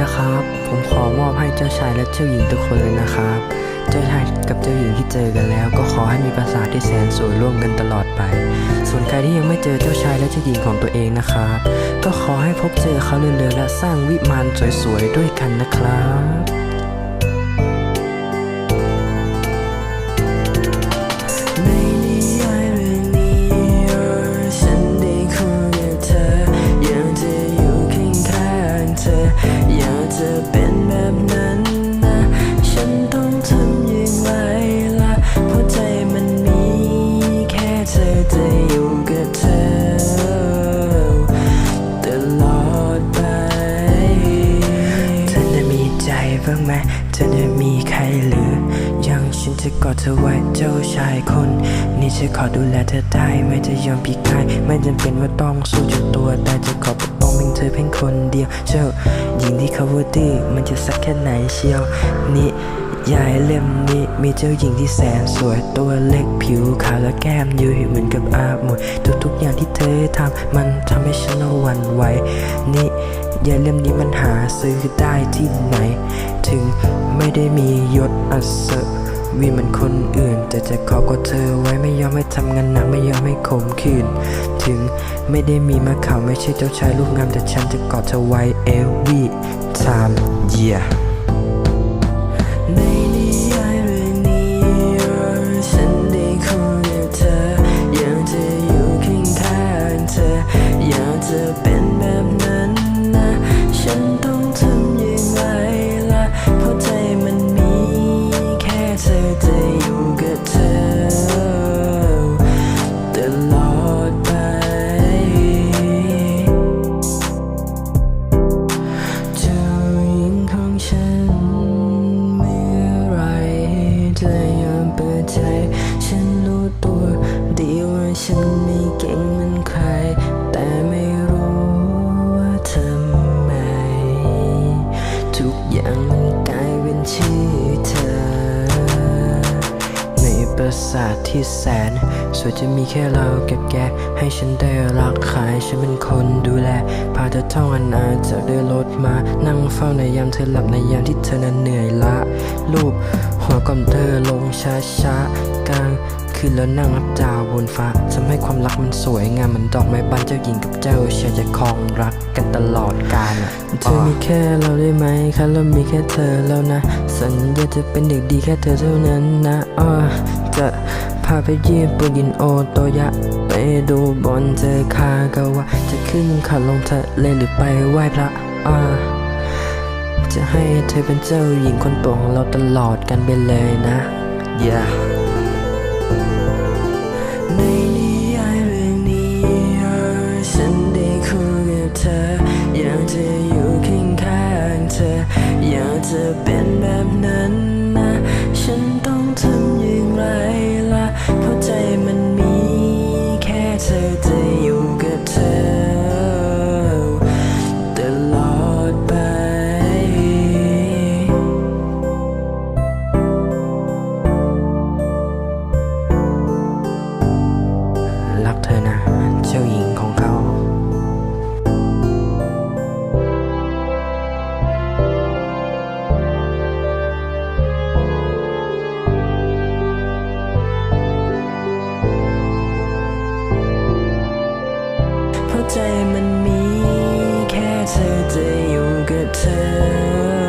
นะครับ ผมขอมอบให้เจ้าชายและเจ้าหญิงทุกคนเลยนะครับ เจ้าชายกับเจ้าหญิงที่เจอกันแล้ว ก็ขอให้มีประสาทที่แสนสวยร่วมกันตลอดไป ส่วนใครที่ยังไม่เจอเจ้าชายและเจ้าหญิงของตัวเองนะครับ ก็ขอให้พบเจอเขาเรื่อยๆและสร้างวิมานสวยๆด้วยกันนะครับ จะเป็นแบบนั้นนะ ฉันต้องทำย่างไรล่ะเพราะใจมันมีแค่เธอจะอยู่กับเธอตลอดไป เธอจะมีใจบ้างไหมเธอจะมีใครหรือ ยังฉันจะกอดเธอไว้เจ้าชายคน นี่จะขอดูแลเธอได้ไม่จะยอมพิกายไม่จำเป็นว่าต้องสู้จนตัวแต่จะขอ เพียงเธอเพียงคนเดียวเจ้าหญิงที่เขาว่าดื้อมันจะสักแค่ไหนเชียวนี่ยายเล่มนี้มีเจ้าหญิงที่แสนสวยตัวเล็กผิวขาวและแก้มยุยเหมือนกับอาหมวยทุกๆอย่างที่เธอทำมันทำให้ฉันหวั่นไหวนี่ยายเล่มนี้มันหาซื้อได้ที่ไหน ถึงไม่ได้มียศอัศ วีมือนคนอื่น แต่จะขอกดเธอไว้ไม่ยอมให้ทำงานหนักไม่ยอมให้ขมขืน ถึงไม่ได้มีมาเข่าไม่ใช่เจ้าชายรูปงามแต่ฉันจะกอดเธอไว้ every time yeah ในนิยายเรื่องนี้ฉันได้คุยกับเธออยากจะอยู่ข้างข้างเธออยากจะเป็น จะยอมเปิดใจ ฉันรู้ตัวดีว่าฉันไม่เก่งเหมือนใคร แต่ไม่รู้ว่าทำไม ทุกอย่างมันกลายเป็นชื่อเธอ ในปราสาทที่แสน สวยจะมีแค่เรากับแก ให้ฉันได้รักใครฉันเป็นคนดูแลาเธอท่องอนนาจากเดินรถมา นั่งเฝ้าในยามเธอหลับในยามที่เธอนั้นเหนื่อยละลูบหัวกลมเธอลงช้าช้ากลางคืนแล้วนั่งนับดาวบนฟ้าทำให้ความรักมันสวยงามเหมือนดอกไม้บานเจ้าหญิงกับเจ้าชายจะครองรักกันตลอดกาลเธอมีแค่เราได้ไหมคะเรามีแค่เธอแล้วนะ สัญญาจะเป็นเด็กดีแค่เธอเท่านั้นนะอ้อจะพาไปญี่ปุ่นกินโอโตยะ ดูบอลเจอคากาวะจะขึ้นเขาลงทะเลหรือไปไหว้พระอ้อจะให้เธอเป็นเจ้าหญิงคนโปรดของเราตลอดกันไปเลยนะ yeah ในนิยายเรื่องนี้ฉันได้คุยกับเธอ อยากจะอยู่ข้างข้างเธอ อยากจะเป็นแบบนั้น เธอนะ เจ้าหญิงของเขาเพราะใจมันมีแค่เธอจะอยู่กับเธอ